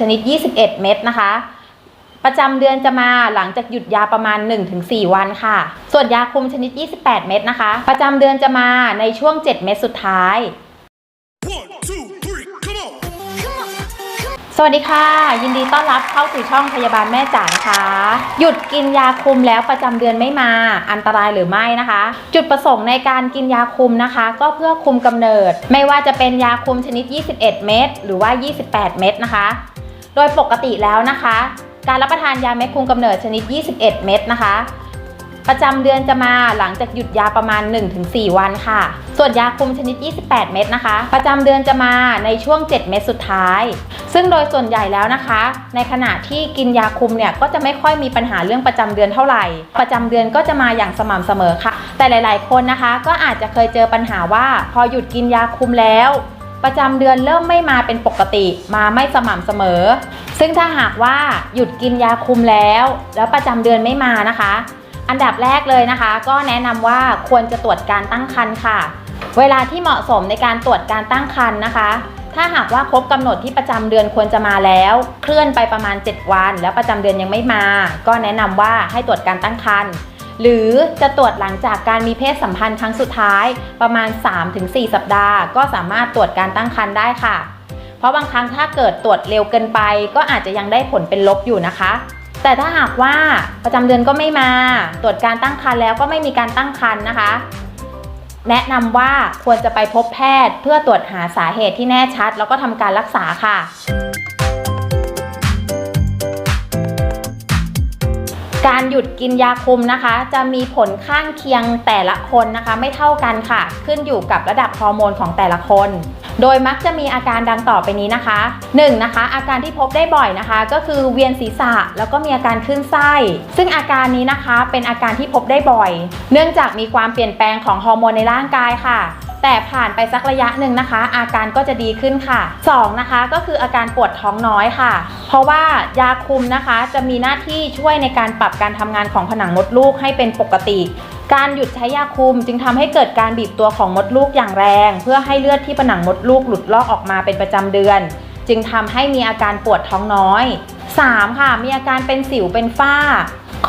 ชนิด 21 เม็ดนะคะ ประจำเดือนจะมาหลังจากหยุดยาประมาณ 1-4 วันค่ะ ส่วนยาคุมชนิด 28 เม็ดนะคะ ประจำเดือนจะมาในช่วง 7 เม็ดสุดท้าย One, two, three, come on! สวัสดีค่ะ ยินดีต้อนรับเข้าสู่ช่องพยาบาลแม่จ๋านะคะ หยุดกินยาคุมแล้วประจำเดือนไม่มาอันตรายหรือไม่นะคะ จุดประสงค์ในการกินยาคุมนะคะ ก็เพื่อคุมกำเนิด ไม่ว่าจะเป็นยาคุมชนิด 21 เม็ดหรือว่า 28 เม็ดนะคะ โดยปกติแล้วนะคะ การรับประทานยาเม็ดคุมกำเนิดชนิด 21 เม็ดนะคะ ประจำเดือนจะมาหลังจากหยุดยาประมาณ 1-4 วันค่ะ ส่วนยาคุมชนิด 28 เม็ดนะคะ ประจำเดือนจะมาในช่วง 7 เม็ดสุดท้าย ซึ่งโดยส่วนใหญ่แล้วนะคะ ในขณะที่กินยาคุมเนี่ยก็จะไม่ค่อยมีปัญหาเรื่องประจำเดือนเท่าไหร่ ประจำเดือนก็จะมาอย่างสม่ำเสมอค่ะ แต่หลาย ๆ คนนะคะ ก็อาจจะเคยเจอปัญหาว่า พอหยุดกินยาคุมแล้ว ประจำเดือนเริ่มไม่มาเป็นปกติ มาไม่สม่ำเสมอ ซึ่งถ้าหากว่าหยุดกินยาคุมแล้ว แล้วประจำเดือนไม่มานะคะ อันดับแรกเลยนะคะ ก็แนะนำว่าควรจะตรวจการตั้งครรภ์ค่ะ เวลาที่เหมาะสมในการตรวจการตั้งครรภ์นะคะ ถ้าหากว่าครบกำหนดที่ประจำเดือนควรจะมาแล้ว เคลื่อนไปประมาณ 7 วัน แล้วประจำเดือนยังไม่มา ก็แนะนำว่าให้ตรวจการตั้งครรภ์ หรือจะตรวจหลังจากการมีเพศสัมพันธ์ครั้งสุดท้ายประมาณ 3-4 สัปดาห์ ก็สามารถตรวจการตั้งครรภ์ได้ค่ะ เพราะบางครั้งถ้าเกิดตรวจเร็วเกินไป ก็อาจจะยังได้ผลเป็นลบอยู่นะคะ แต่ถ้าหากว่าประจำเดือนก็ไม่มา ตรวจการตั้งครรภ์แล้วก็ไม่มีการตั้งครรภ์นะคะ แนะนำว่าควรจะไปพบแพทย์ เพื่อตรวจหาสาเหตุที่แน่ชัด แล้วก็ทำการรักษาค่ะ การหยุดกินยาคุมนะคะ จะมีผลข้างเคียงแต่ละคนนะคะ ไม่เท่ากันค่ะ ขึ้นอยู่กับระดับฮอร์โมนของแต่ละคน โดยมักจะมีอาการดังต่อไปนี้นะคะ 1. นะคะ อาการที่พบได้บ่อยนะคะ ก็คือเวียนศีรษะแล้วก็มีอาการคลื่นไส้ ซึ่งอาการนี้นะคะเป็นอาการที่พบได้บ่อย เนื่องจากมีความเปลี่ยนแปลงของฮอร์โมนในร่างกายค่ะ แต่ผ่านไปสักระยะหนึ่งนะคะ อาการก็จะดีขึ้นค่ะ 2. นะคะก็คืออาการปวดท้องน้อยค่ะ เพราะว่ายาคุมนะคะจะมีหน้าที่ช่วยในการปรับการทำงานของผนังมดลูกให้เป็นปกติการหยุดใช้ยาคุมจึงทำให้เกิดการบีบตัวของมดลูกอย่างแรง เพื่อให้เลือดที่ผนังมดลูกหลุดลอกออกมาเป็นประจำเดือน จึงทำให้มีอาการปวดท้องน้อย 3. ค่ะมีอาการเป็นสิวเป็นฝ้า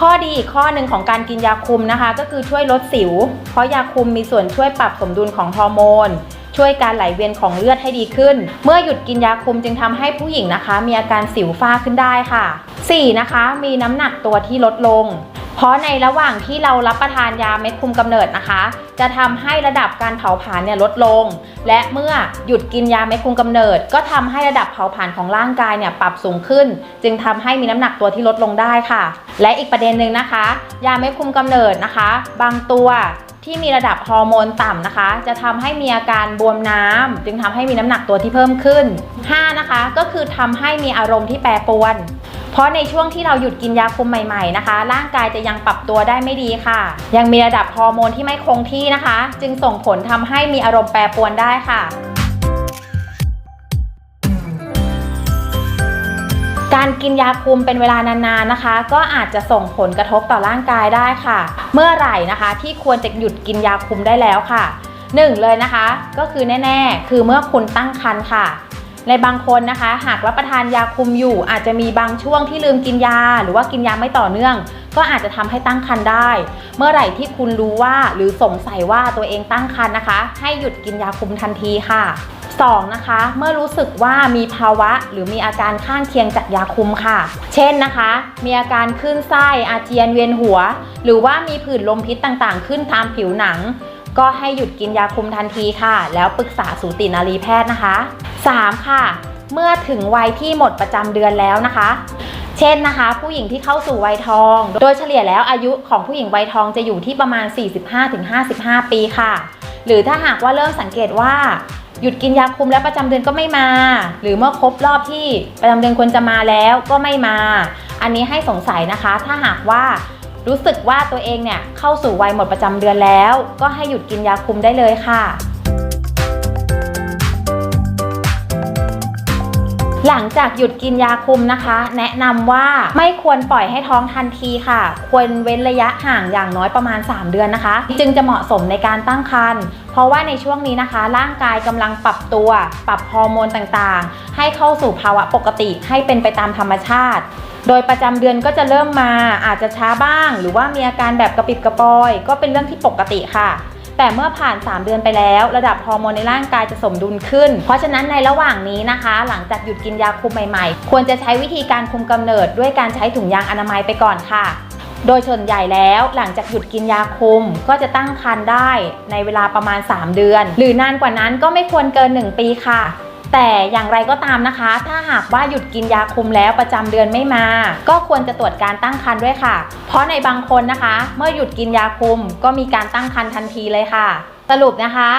ข้อดีอีกข้อหนึ่งของการกินยาคุมนะคะ ก็คือช่วยลดสิว เพราะยาคุมมีส่วนช่วยปรับสมดุลของฮอร์โมน ช่วยการไหลเวียนของเลือดให้ดีขึ้น เมื่อหยุดกินยาคุมจึงทำให้ผู้หญิงนะคะ มีอาการสิวฝ้าขึ้นได้ค่ะ 4. นะคะ มีน้ำหนักตัวที่ลดลง เพราะในระหว่างที่เรารับประทานยาเม็ดคุมกำเนิดนะคะ จะทำให้ระดับการเผาผลาญเนี่ยลดลง และเมื่อหยุดกินยาเม็ดคุมกำเนิด ก็ทำให้ระดับเผาผลาญของร่างกายเนี่ยปรับสูงขึ้น จึงทำให้มีน้ำหนักตัวที่ลดลงได้ค่ะ และอีกประเด็นหนึ่งนะคะ ยาเม็ดคุมกำเนิดนะคะ บางตัวที่มีระดับฮอร์โมนต่ำนะคะ จะทำให้มีอาการบวมน้ำจึงทำให้มีน้ำหนักตัวที่เพิ่มขึ้น 5 นะคะ ก็คือทำให้มีอารมณ์ที่แปรปรวน เพราะในช่วงที่เราหยุดกินยาคุมใหม่ๆนะคะ ร่างกายจะยังปรับตัวได้ไม่ดีค่ะ ยังมีระดับฮอร์โมนที่ไม่คงที่นะคะ จึงส่งผลทำให้มีอารมณ์แปรปรวนได้ค่ะการกินยาคุมเป็นเวลานานๆนะคะ ก็อาจจะส่งผลกระทบต่อร่างกายได้ค่ะ เมื่อไหร่นะคะที่ควรจะหยุดกินยาคุมได้แล้วค่ะหนึ่งเลยนะคะ ก็คือแน่ ๆ คือเมื่อคุณตั้งครรภ์ค่ะ ในบางคนนะคะ หากรับประทานยาคุมอยู่ อาจจะมีบางช่วงที่ลืมกินยา หรือว่ากินยาไม่ต่อเนื่อง ก็อาจจะทำให้ตั้งครรภ์ได้ เมื่อไหร่ที่คุณรู้ว่าหรือสงสัยว่าตัวเองตั้งครรภ์นะคะ ให้หยุดกินยาคุมทันทีค่ะ 2. นะคะเมื่อรู้สึกว่ามีภาวะหรือมีอาการข้างเคียงจากยาคุมค่ะ เช่นนะคะ มีอาการคลื่นไส้อาเจียนเวียนหัว หรือว่ามีผื่นลมพิษต่างๆ ขึ้นตามผิวหนัง ก็ให้หยุดกินยาคุมทันทีค่ะ แล้วปรึกษาสูตินารีแพทย์นะคะ 3. ค่ะ เมื่อถึงวัยที่หมดประจำเดือนแล้วนะคะ เช่นนะคะ ผู้หญิงที่เข้าสู่วัยทอง โดยเฉลี่ยแล้วอายุของผู้หญิงวัยทองจะอยู่ที่ประมาณ 45-55 ปีค่ะ หรือถ้าหากว่าเริ่มสังเกตว่าหยุดกินยาคุมแล้วประจำเดือนก็ไม่มา หรือเมื่อครบรอบที่ประจำเดือนควรจะมาแล้วก็ไม่มา อันนี้ให้สงสัยนะคะ ถ้าหากว่า รู้สึกว่าตัวเองเนี่ยเข้าสู่วัยหมดประจำเดือนแล้ว ก็ให้หยุดกินยาคุมได้เลยค่ะ หลังจากหยุดกินยาคุมนะคะ แนะนำว่าไม่ควรปล่อยให้ท้องทันทีค่ะ ควรเว้นระยะห่างอย่างน้อยประมาณ 3 เดือนนะคะ จึงจะเหมาะสมในการตั้งครรภ์เพราะว่าในช่วงนี้นะคะ ร่างกายกำลังปรับตัว ปรับฮอร์โมนต่างๆ ให้เข้าสู่ภาวะปกติให้เป็นไปตามธรรมชาติ โดยประจำเดือนก็จะเริ่มมาอาจจะช้าบ้าง หรือว่ามีอาการแบบกระปิดกระปอย ก็เป็นเรื่องที่ปกติค่ะ แต่เมื่อผ่าน 3 เดือนไปแล้ว ระดับฮอร์โมนในร่างกายจะสมดุลขึ้น เพราะฉะนั้นในระหว่างนี้นะคะ หลังจากหยุดกินยาคุมใหม่ๆ ควรจะใช้วิธีการคุมกำเนิดด้วยการใช้ถุงยางอนามัยไปก่อนค่ะโดยส่วนใหญ่แล้วหลังจากหยุดกินยาคุมก็จะตั้งครรภ์ได้ในเวลาประมาณ 3 เดือน หรือนานกว่านั้นก็ไม่ควรเกิน 1 ปีค่ะ แต่อย่างไรก็ตามนะคะ ถ้าหากว่าหยุดกินยาคุมแล้วประจำเดือนไม่มา ก็ควรจะตรวจการตั้งครรภ์ด้วยค่ะ เพราะในบางคนนะคะ เมื่อหยุดกินยาคุมก็มีการตั้งครรภ์ทันทีเลยค่ะ สรุปนะคะ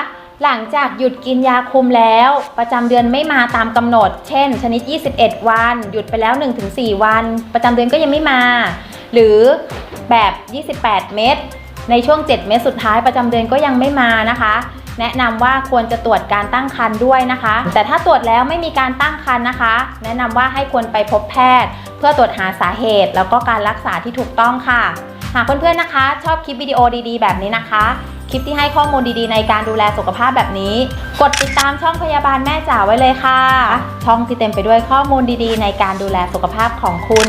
หลังจากหยุดกินยาคุมแล้ว ประจำเดือนไม่มาตามกำหนด เช่น ชนิด 21 วัน หยุดไปแล้ว 1-4 วัน ประจำเดือนก็ยังไม่มา หรือแบบ 28 เม็ดในช่วง 7 เม็ดสุดท้ายประจำเดือนก็ยังไม่มานะคะ แนะนำว่าควรจะตรวจการตั้งครรภ์ด้วยนะคะ แต่ถ้าตรวจแล้วไม่มีการตั้งครรภ์นะคะ แนะนำว่าให้ควรไปพบแพทย์ เพื่อตรวจหาสาเหตุ แล้วก็การรักษาที่ถูกต้องค่ะ หากเพื่อนๆนะคะ ชอบคลิปวิดีโอดีๆ แบบนี้นะคะ คลิปที่ให้ข้อมูลดีๆ ในการดูแลสุขภาพแบบนี้ กดติดตามช่องพยาบาลแม่จ๋าไว้เลยค่ะ ช่องที่เต็มไปด้วยข้อมูลดีๆ ในการดูแลสุขภาพของคุณ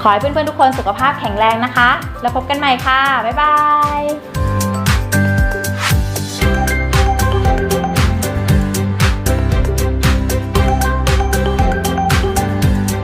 ขอให้เพื่อนๆทุกคนสุขภาพแข็งแรงนะคะ แล้วพบกันใหม่ค่ะบ๊ายบาย